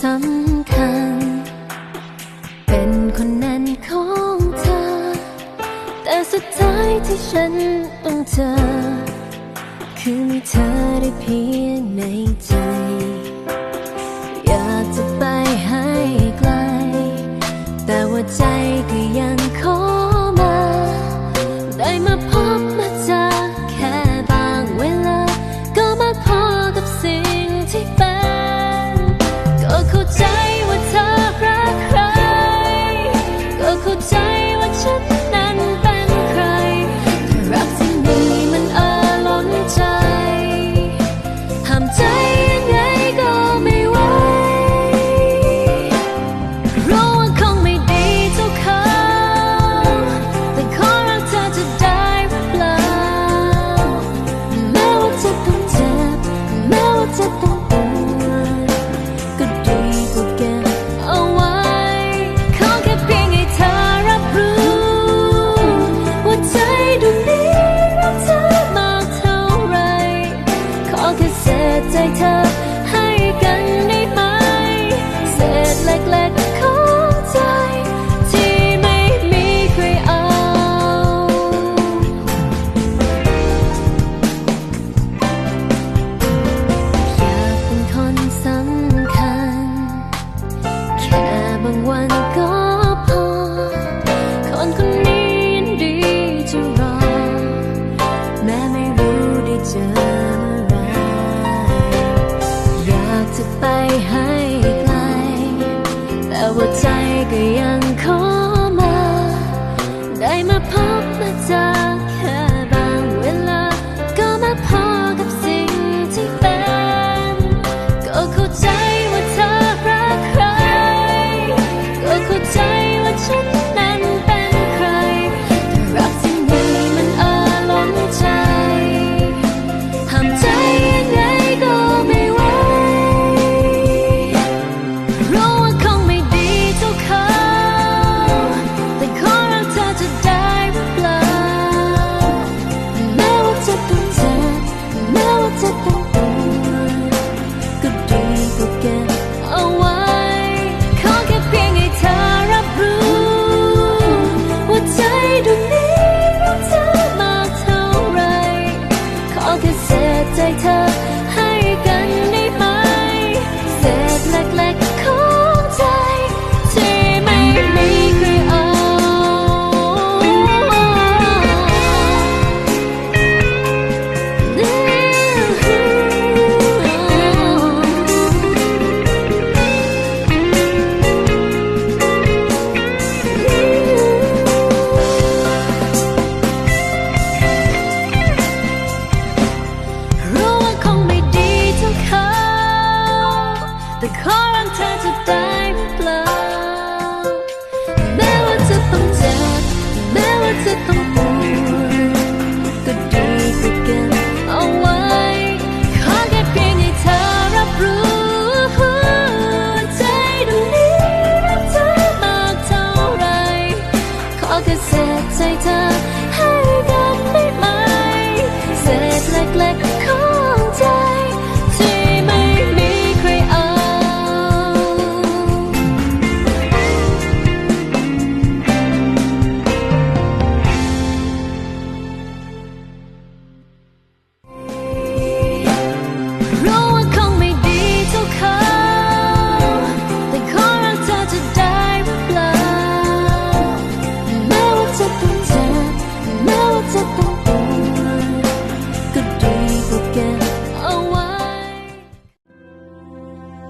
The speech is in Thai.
some ที่ฉันต้องเจอ คือมีเธอได้เพียงในใจ อยากจะไปให้ไกล แต่ว่าใจก็ยังขอมา ได้มาพบมาเจอแค่บางเวลา ก็มาพอกับสิ่งที่เป็น ก็เข้าใจ ให้กันได้ไหม เศษเล็กๆของใจ ที่ไม่มีใครเอา อยากเป็นนสำคัญ แค่บางวันก็ ไปให้ไกล แต่ว่าใจก็ยังขอมา ได้มาพบมาเจอ Ooh, ooh. the current turns of time. the